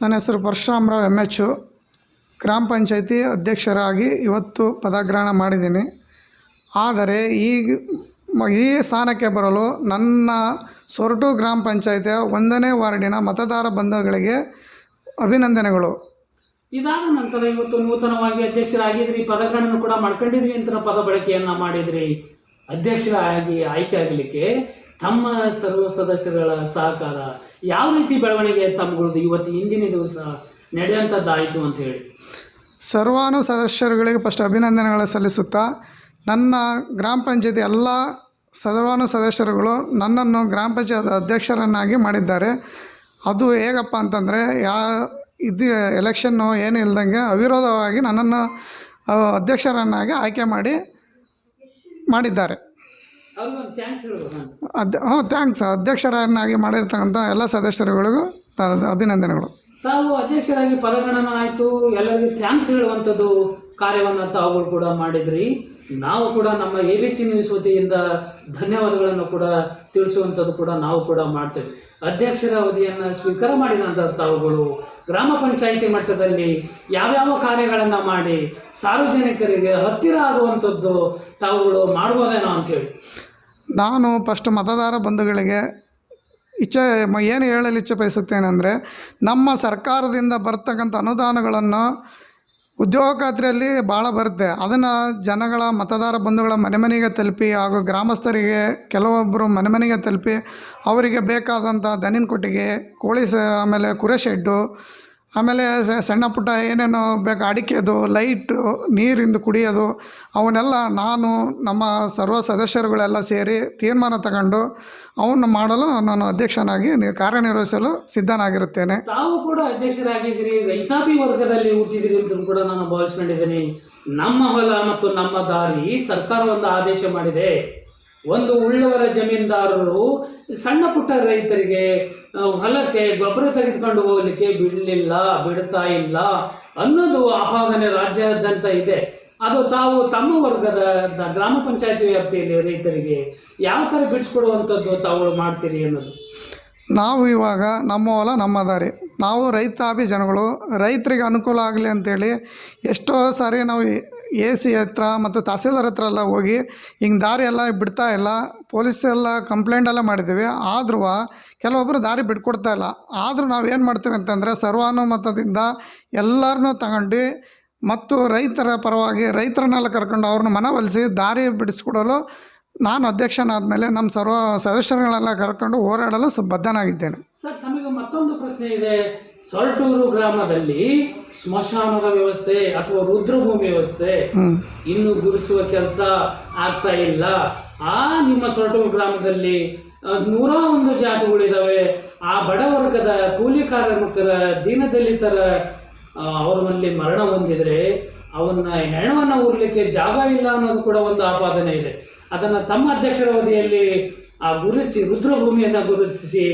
ನನ್ನ ಹೆಸರು ಪರಶುರಾಮರಾವ್ M H ಗ್ರಾಮ ಪಂಚಾಯತಿ ಅಧ್ಯಕ್ಷರಾಗಿ ಇವತ್ತು ಪದಗ್ರಹಣ ಮಾಡಿದ್ದೀನಿ. ಆದರೆ ಈಗ ಈ ಸ್ಥಾನಕ್ಕೆ ಬರಲು ನನ್ನ ಸೊರಟು ಗ್ರಾಮ ಪಂಚಾಯತಿಯ ಒಂದನೇ ವಾರ್ಡಿನ ಮತದಾರ ಬಂಧುಗಳಿಗೆ ಅಭಿನಂದನೆಗಳು. ಇದಾದ ನಂತರ ಇವತ್ತು ನೂತನವಾಗಿ ಅಧ್ಯಕ್ಷರಾಗಿದ್ರಿ. ಪದಗಳನ್ನು ಕೂಡ ಮಾಡ್ಕೊಂಡಿದ್ರಿ ಅಂತ ಪದ ಬಳಕೆಯನ್ನ ಮಾಡಿದ್ರಿ. ಅಧ್ಯಕ್ಷರಾಗಿ ಆಯ್ಕೆ ಆಗಲಿಕ್ಕೆ ತಮ್ಮ ಸರ್ವ ಸದಸ್ಯರುಗಳ ಸಹಕಾರ ಯಾವ ರೀತಿ ಬೆಳವಣಿಗೆ ತಮ್ಮಗಳದ್ದು ಇವತ್ತು ಇಂದಿನ ದಿವಸ ನಡೆಯುವಂಥದ್ದಾಯಿತು ಅಂತ ಹೇಳಿ. ಸರ್ವಾನು ಸದಸ್ಯರುಗಳಿಗೆ ಫಸ್ಟ್ ಅಭಿನಂದನೆಗಳು ಸಲ್ಲಿಸುತ್ತಾ, ನನ್ನ ಗ್ರಾಮ ಪಂಚಾಯತಿ ಎಲ್ಲ ಸರ್ವಾನು ಸದಸ್ಯರುಗಳು ನನ್ನನ್ನು ಗ್ರಾಮ ಪಂಚಾಯತ್ ಅಧ್ಯಕ್ಷರನ್ನಾಗಿ ಮಾಡಿದ್ದಾರೆ. ಅದು ಹೇಗಪ್ಪ ಅಂತಂದರೆ, ಯಾ ಇದು ಎಲೆಕ್ಷನ್ನು ಏನು ಇಲ್ದಂಗೆ ಅವಿರೋಧವಾಗಿ ನನ್ನನ್ನು, ಅಧ್ಯಕ್ಷರನ್ನಾಗಿ ಆಯ್ಕೆ ಮಾಡಿ ಮಾಡಿದ್ದಾರೆ ಅವ್ರಿಗೊಂದು ಥ್ಯಾಂಕ್ಸ್ ಹೇಳ್ಬೋದು ನಾನು. ಅದ್ ಹ್ಞೂ ಥ್ಯಾಂಕ್ಸ್ ಅಧ್ಯಕ್ಷರನ್ನಾಗಿ ಮಾಡಿರ್ತಕ್ಕಂಥ ಎಲ್ಲ ಸದಸ್ಯರುಗಳಿಗೂ ಅಭಿನಂದನೆಗಳು. ತಾವು ಅಧ್ಯಕ್ಷರಾಗಿ ಪದಗಣನ ಆಯಿತು ಎಲ್ಲರಿಗೂ ಥ್ಯಾಂಕ್ಸ್ ಹೇಳುವಂಥದ್ದು ಕಾರ್ಯವನ್ನು ತಾವುಗಳು ಕೂಡ ಮಾಡಿದ್ರಿ. ನಾವು ಕೂಡ ನಮ್ಮ ಎ ಬಿ ಸಿ ನ್ಯೂಸ್ ವತಿಯಿಂದ ಧನ್ಯವಾದಗಳನ್ನು ಕೂಡ ತಿಳಿಸುವಂಥದ್ದು ಕೂಡ ನಾವು ಕೂಡ ಮಾಡ್ತೇವೆ. ಅಧ್ಯಕ್ಷರ ಅವಧಿಯನ್ನು ಸ್ವೀಕಾರ ಮಾಡಿದಂಥ ತಾವುಗಳು ಗ್ರಾಮ ಪಂಚಾಯಿತಿ ಮಟ್ಟದಲ್ಲಿ ಯಾವ್ಯಾವ ಕಾರ್ಯಗಳನ್ನು ಮಾಡಿ ಸಾರ್ವಜನಿಕರಿಗೆ ಹತ್ತಿರ ಆಗುವಂಥದ್ದು ತಾವುಗಳು ಮಾಡ್ಬೋದೇನೋ ಅಂತೇಳಿ. ನಾನು ಫಸ್ಟ್ ಮತದಾರ ಬಂಧುಗಳಿಗೆ ಇಚ್ಛೆ, ಏನು ಹೇಳಲು ಇಚ್ಛೆ ಬಯಸುತ್ತೇನೆಂದರೆ ನಮ್ಮ ಸರ್ಕಾರದಿಂದ ಬರ್ತಕ್ಕಂಥ ಅನುದಾನಗಳನ್ನು ಉದ್ಯೋಗ ಖಾತ್ರಿಯಲ್ಲಿ ಭಾಳ ಬರುತ್ತೆ. ಅದನ್ನು ಜನಗಳ, ಮತದಾರ ಬಂಧುಗಳ ಮನೆ ಮನೆಗೆ ತಲುಪಿ ಹಾಗೂ ಗ್ರಾಮಸ್ಥರಿಗೆ ಕೆಲವೊಬ್ಬರು ಮನೆ ಮನೆಗೆ ತಲುಪಿ, ಅವರಿಗೆ ಬೇಕಾದಂಥ ದನಿನ ಕೊಟ್ಟಿಗೆ, ಕೋಳಿ ಸ, ಆಮೇಲೆ ಕುರೆ ಶೆಡ್ಡು ಆಮೇಲೆ ಸಣ್ಣ ಪುಟ್ಟ ಏನೇನೋ ಬೇಕು ಅಡಿಕೆದು, ಲೈಟು, ನೀರಿಂದು ಕುಡಿಯೋದು, ಅವನ್ನೆಲ್ಲ ನಾನು, ನಮ್ಮ ಸರ್ವ ಸದಸ್ಯರುಗಳೆಲ್ಲ ಸೇರಿ ತೀರ್ಮಾನ ತಗೊಂಡು ಅವನ್ನು ಮಾಡಲು ನಾನು ಅಧ್ಯಕ್ಷನಾಗಿ ಕಾರ್ಯನಿರ್ವಹಿಸಲು ಸಿದ್ಧನಾಗಿರುತ್ತೇನೆ. ತಾವು ಕೂಡ ಅಧ್ಯಕ್ಷರಾಗಿದ್ದೀರಿ, ರೈತಾಪಿ ವರ್ಗದಲ್ಲಿ ಹುಟ್ಟಿದಿರಿ ಅಂತ ಕೂಡ ನಾನು ಭಾವಿಸ್ಕೊಂಡಿದ್ದೀನಿ. ನಮ್ಮ ಹೊಲ ಮತ್ತು ನಮ್ಮ ದಾರಿ ಸರ್ಕಾರ ಒಂದು ಆದೇಶ ಮಾಡಿದೆ. ಒಂದು ಉಳ್ಳವರ ಜಮೀನ್ದಾರರು ಸಣ್ಣ ಪುಟ್ಟ ರೈತರಿಗೆ ಹೊಲಕ್ಕೆ ಗೊಬ್ಬರ ತೆಗೆದುಕೊಂಡು ಹೋಗ್ಲಿಕ್ಕೆ ಬಿಡಲಿಲ್ಲ, ಬಿಡ್ತಾ ಇಲ್ಲ ಅನ್ನೋದು ಆಪಾದನೆ ರಾಜ್ಯಾದ್ಯಂತ ಇದೆ. ಅದು ತಾವು ತಮ್ಮ ವರ್ಗದ ಗ್ರಾಮ ಪಂಚಾಯತಿ ವ್ಯಾಪ್ತಿಯಲ್ಲಿ ರೈತರಿಗೆ ಯಾವ ಥರ ಬಿಡಿಸ್ಕೊಡುವಂಥದ್ದು ತಾವು ಮಾಡ್ತೀರಿ ಅನ್ನೋದು? ನಾವು ಇವಾಗ ನಮ್ಮ ಹೊಲ ನಮ್ಮ ದಾರಿ ನಾವು ರೈತಾಭಿ ಜನಗಳು, ರೈತರಿಗೆ ಅನುಕೂಲ ಆಗಲಿ ಅಂತೇಳಿ ಎಷ್ಟೋ ಸಾರಿ ನಾವು ಎ ಸಿ ಹತ್ರ ಮತ್ತು ತಹಸೀಲ್ದಾರ್ ಹತ್ರ ಎಲ್ಲ ಹೋಗಿ ಹಿಂಗೆ ದಾರಿ ಎಲ್ಲ ಬಿಡ್ತಾ ಇಲ್ಲ. ಪೊಲೀಸ್ ಎಲ್ಲ ಕಂಪ್ಲೇಂಟ್ ಎಲ್ಲ ಮಾಡಿದ್ದೀವಿ. ಆದ್ರೂ ಕೆಲವೊಬ್ಬರು ದಾರಿ ಬಿಟ್ಕೊಡ್ತಾ ಇಲ್ಲ. ಆದರೂ ನಾವು ಏನು ಮಾಡ್ತೀವಿ ಅಂತಂದರೆ ಸರ್ವಾನುಮತದಿಂದ ಎಲ್ಲರನ್ನೂ ತಗೊಂಡು ಮತ್ತು ರೈತರ ಪರವಾಗಿ ರೈತರನ್ನೆಲ್ಲ ಕರ್ಕೊಂಡು ಅವ್ರನ್ನ ಮನವೊಲಿಸಿ ದಾರಿ ಬಿಡಿಸ್ಕೊಡಲು ನಾನು ಅಧ್ಯಕ್ಷನಾದ ಮೇಲೆ ನಮ್ಮ ಸರ್ವ ಸದಸ್ಯರುಗಳೆಲ್ಲ ಕರ್ಕೊಂಡು ಹೋರಾಡಲು ಬದ್ಧನಾಗಿದ್ದೇನೆ. ಮತ್ತೊಂದು ಪ್ರಶ್ನೆ ಇದೆ. ಸೊರಟೂರು ಗ್ರಾಮದಲ್ಲಿ ಸ್ಮಶಾನದ ವ್ಯವಸ್ಥೆ ಅಥವಾ ರುದ್ರಭೂಮಿ ವ್ಯವಸ್ಥೆ ಇನ್ನು ಗುರುಸುವ ಕೆಲಸ ಆಗ್ತಾ ಇಲ್ಲ. ಆ ನಿಮ್ಮ ಸೊರಟೂರು ಗ್ರಾಮದಲ್ಲಿ ನೂರ ಒಂದು ಜಾತಿಗಳಿದಾವೆ. ಆ ಬಡವರ್ಗದ ಕೂಲಿ ಕಾರ್ಮಿಕರ ದೀನದಲಿತರ ಅವರಲ್ಲಿ ಮರಣ ಹೊಂದಿದ್ರೆ ಅವನ್ನ ಹೆಣವನ್ನ ಊರ್ಲಿಕ್ಕೆ ಜಾಗ ಇಲ್ಲ ಅನ್ನೋದು ಕೂಡ ಒಂದು ಆಪಾದನೆ ಇದೆ. ಅದನ್ನ ತಮ್ಮ ಅಧ್ಯಕ್ಷರ ಅವಧಿಯಲ್ಲಿ ಆ ಗುರುತಿಸಿ ರುದ್ರಭೂಮಿಯನ್ನ ಗುರುತಿಸಿ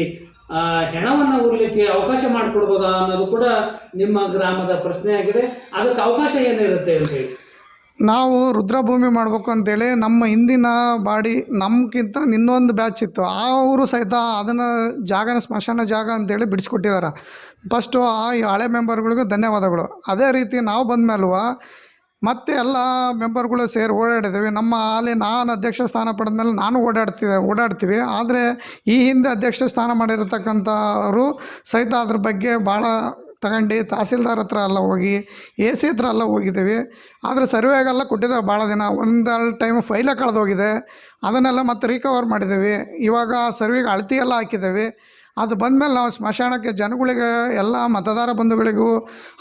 ಹೆಣವನ್ನ ಉರ್ಲಿಕ್ಕೆ ಅವಕಾಶ ಮಾಡಿಕೊಡ್ಬೋದಾ ಅನ್ನೋದು ಕೂಡ ನಿಮ್ಮ ಗ್ರಾಮದ ಪ್ರಶ್ನೆ ಆಗಿದೆ. ಅದಕ್ಕೆ ಅವಕಾಶ ಏನಿರುತ್ತೆ ಅಂತ ಹೇಳಿ. ನಾವು ರುದ್ರಭೂಮಿ ಮಾಡಬೇಕು ಅಂತೇಳಿ ನಮ್ಮ ಹಿಂದಿನ ಬಾಡಿ ನಮ್ಗಿಂತ ಇನ್ನೊಂದು ಬ್ಯಾಚ್ ಇತ್ತು. ಆ ಊರು ಸಹಿತ ಅದನ್ನು ಜಾಗನ ಸ್ಮಶಾನ ಜಾಗ ಅಂತೇಳಿ ಬಿಡಿಸ್ಕೊಟ್ಟಿದ್ದಾರೆ. ಫಸ್ಟು ಆ ಹಳೆ ಮೆಂಬರ್ಗಳಿಗೂ ಧನ್ಯವಾದಗಳು. ಅದೇ ರೀತಿ ನಾವು ಬಂದಮೇಲೂ ಮತ್ತೆ ಎಲ್ಲ ಮೆಂಬರ್ಗಳು ಸೇರಿ ಓಡಾಡಿದ್ದೀವಿ. ನಮ್ಮ ಅಲ್ಲಿ ನಾನು ಅಧ್ಯಕ್ಷ ಸ್ಥಾನ ಪಡೆದ ಮೇಲೆ ನಾನು ಓಡಾಡ್ತಿದ್ದೆ, ಓಡಾಡ್ತೀವಿ. ಆದರೆ ಈ ಹಿಂದೆ ಅಧ್ಯಕ್ಷ ಸ್ಥಾನ ಮಾಡಿರ್ತಕ್ಕಂಥವರು ಸಹಿತ ಅದ್ರ ಬಗ್ಗೆ ಭಾಳ ತಗೊಂಡು ತಹಸೀಲ್ದಾರ್ ಹತ್ರ ಎಲ್ಲ ಹೋಗಿ, ಎ ಸಿ ಹತ್ರ ಎಲ್ಲ ಹೋಗಿದ್ದೀವಿ. ಆದರೆ ಸರ್ವೆಗೆಲ್ಲ ಕೊಟ್ಟಿದ್ದೇವೆ ಭಾಳ ದಿನ. ಒಂದೆರಡು ಟೈಮ್ ಫೈಲ ಕಳೆದೋಗಿದೆ. ಅದನ್ನೆಲ್ಲ ಮತ್ತೆ ರಿಕವರ್ ಮಾಡಿದ್ದೀವಿ. ಇವಾಗ ಸರ್ವೆಗೆ ಅಳತಿ ಎಲ್ಲ ಹಾಕಿದ್ದೀವಿ. ಅದು ಬಂದಮೇಲೆ ನಾವು ಸ್ಮಶಾನಕ್ಕೆ ಜನಗಳಿಗೆ ಎಲ್ಲ ಮತದಾರ ಬಂಧುಗಳಿಗೂ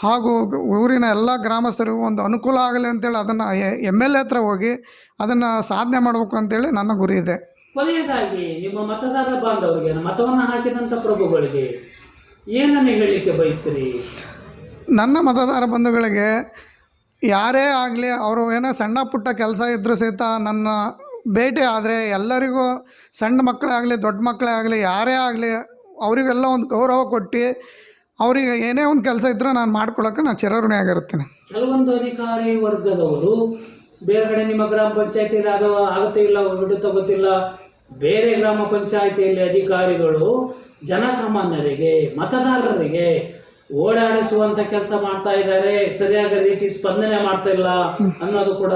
ಹಾಗೂ ಊರಿನ ಎಲ್ಲ ಗ್ರಾಮಸ್ಥರಿಗೂ ಒಂದು ಅನುಕೂಲ ಆಗಲಿ ಅಂತೇಳಿ ಅದನ್ನು ಎಂ ಎಲ್ ಎ ಹತ್ರ ಹೋಗಿ ಅದನ್ನು ಸಾಧನೆ ಮಾಡಬೇಕು ಅಂತೇಳಿ ನನ್ನ ಗುರಿ ಇದೆ. ಕೊನೆಯದಾಗಿ ನಿಮ್ಮ ಮತದಾರ ಬಾಂಧವರಿಗೆ ಮತವನ್ನು ಹಾಕಿದಂಥ ಪ್ರಭುಗಳಿಗೆ ಏನನ್ನು ಹೇಳಲಿಕ್ಕೆ ಬಯಸ್ತೀರಿ? ನನ್ನ ಮತದಾರ ಬಂಧುಗಳಿಗೆ ಯಾರೇ ಆಗಲಿ ಅವರು ಏನೋ ಸಣ್ಣ ಪುಟ್ಟ ಕೆಲಸ ಇದ್ದರೂ ಸಹಿತ ನನ್ನ ಭೇಟಿ ಆದರೆ ಎಲ್ಲರಿಗೂ ಸಣ್ಣ ಮಕ್ಕಳೇ ಆಗಲಿ ದೊಡ್ಡ ಮಕ್ಕಳೇ ಆಗಲಿ ಯಾರೇ ಆಗಲಿ ಅವರಿಗೆಲ್ಲ ಒಂದು ಗೌರವ ಕೊಟ್ಟು ಅವರಿಗೆ ಏನೇ ಒಂದು ಕೆಲಸ ಇದ್ದರೂ ನಾನು ಮಾಡ್ಕೊಳ್ಳೋಕೆ ನಾನು ಚಿರಋಣಿಯಾಗಿರುತ್ತೇನೆ ಕೆಲವೊಂದು ಅಧಿಕಾರಿ ವರ್ಗದವರು, ಬೇರೆ ಕಡೆ ನಿಮ್ಮ ಗ್ರಾಮ ಅದು ಆಗುತ್ತೆ ಇಲ್ಲ ಬಿಡುತ್ತೋ ಗೊತ್ತಿಲ್ಲ ಬೇರೆ ಗ್ರಾಮ ಪಂಚಾಯತಿಯಲ್ಲಿ ಅಧಿಕಾರಿಗಳು ಜನಸಾಮಾನ್ಯರಿಗೆ, ಮತದಾರರಿಗೆ ಓಡಾಡಿಸುವಂತ ಕೆಲಸ ಮಾಡ್ತಾ ಇದ್ದಾರೆ. ಸರಿಯಾದ ರೀತಿ ಸ್ಪಂದನೆ ಮಾಡ್ತಾ ಇಲ್ಲ ಅನ್ನೋದು ಕೂಡ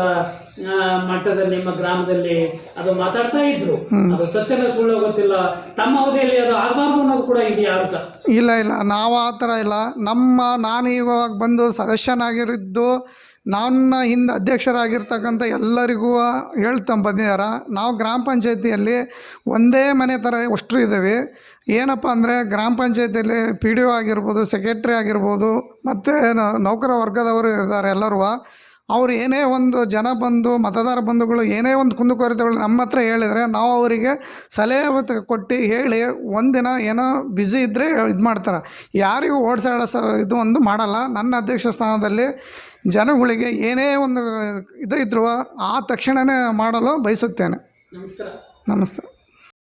ಮಟ್ಟದಲ್ಲಿ ನಿಮ್ಮ ಗ್ರಾಮದಲ್ಲಿ ಅದು ಮಾತಾಡ್ತಾ ಇದ್ರು. ಅದು ಸತ್ಯನ ಸುಳ್ಳು ಗೊತ್ತಿಲ್ಲ. ತಮ್ಮ ಅವಧಿಯಲ್ಲಿ ಅದು ಆಗಬಾರ್ದು ಅನ್ನೋದು ಕೂಡ ಇದೆಯಾ ಅಂತ? ಇಲ್ಲ ಇಲ್ಲ. ನಾವು ಆ ಥರ ಇಲ್ಲ. ನಮ್ಮ ನಾನು ಇವಾಗ ಬಂದು ಸದಸ್ಯನಾಗಿರಿದ್ದು ನನ್ನ ಹಿಂದೆ ಅಧ್ಯಕ್ಷರಾಗಿರ್ತಕ್ಕಂಥ ಎಲ್ಲರಿಗೂ ಹೇಳ್ತಾ ಬಂದಿದ್ದಾರೆ ನಾವು ಗ್ರಾಮ ಪಂಚಾಯತಿಯಲ್ಲಿ ಒಂದೇ ಮನೆ ಥರ ಅಷ್ಟು ಇದ್ದೀವಿ. ಏನಪ್ಪ ಅಂದರೆ ಗ್ರಾಮ ಪಂಚಾಯತಿಯಲ್ಲಿ ಪಿ ಡಿ ಒ ಆಗಿರ್ಬೋದು ಸೆಕ್ರೆಟ್ರಿ ಆಗಿರ್ಬೋದು ಮತ್ತು ನೌಕರ ವರ್ಗದವರು ಇದ್ದಾರೆ ಎಲ್ಲರೂ. ಅವ್ರು ಏನೇ ಒಂದು ಜನ ಬಂದು ಮತದಾರ ಬಂಧುಗಳು ಏನೇ ಒಂದು ಕುಂದುಕೊರತೆಗಳು ನಮ್ಮ ಹತ್ರ ಹೇಳಿದರೆ ನಾವು ಅವರಿಗೆ ಸಲಹೆ ಕೊಟ್ಟು ಹೇಳಿ ಒಂದಿನ ಏನೋ ಬ್ಯುಸಿ ಇದ್ದರೆ ಇದು ಮಾಡ್ತಾರೆ. ಯಾರಿಗೂ ಓಡಿಸಾಡೋ ಸ ಇದು ಒಂದು ಮಾಡಲ್ಲ. ನನ್ನ ಅಧ್ಯಕ್ಷ ಸ್ಥಾನದಲ್ಲಿ ಜನಗಳಿಗೆ ಏನೇ ಒಂದು ಇದು ಇದ್ರೂ ಆ ತಕ್ಷಣವೇ ಮಾಡಲು ಬಯಸುತ್ತೇನೆ. ನಮಸ್ಕಾರ. ನಮಸ್ತೆ.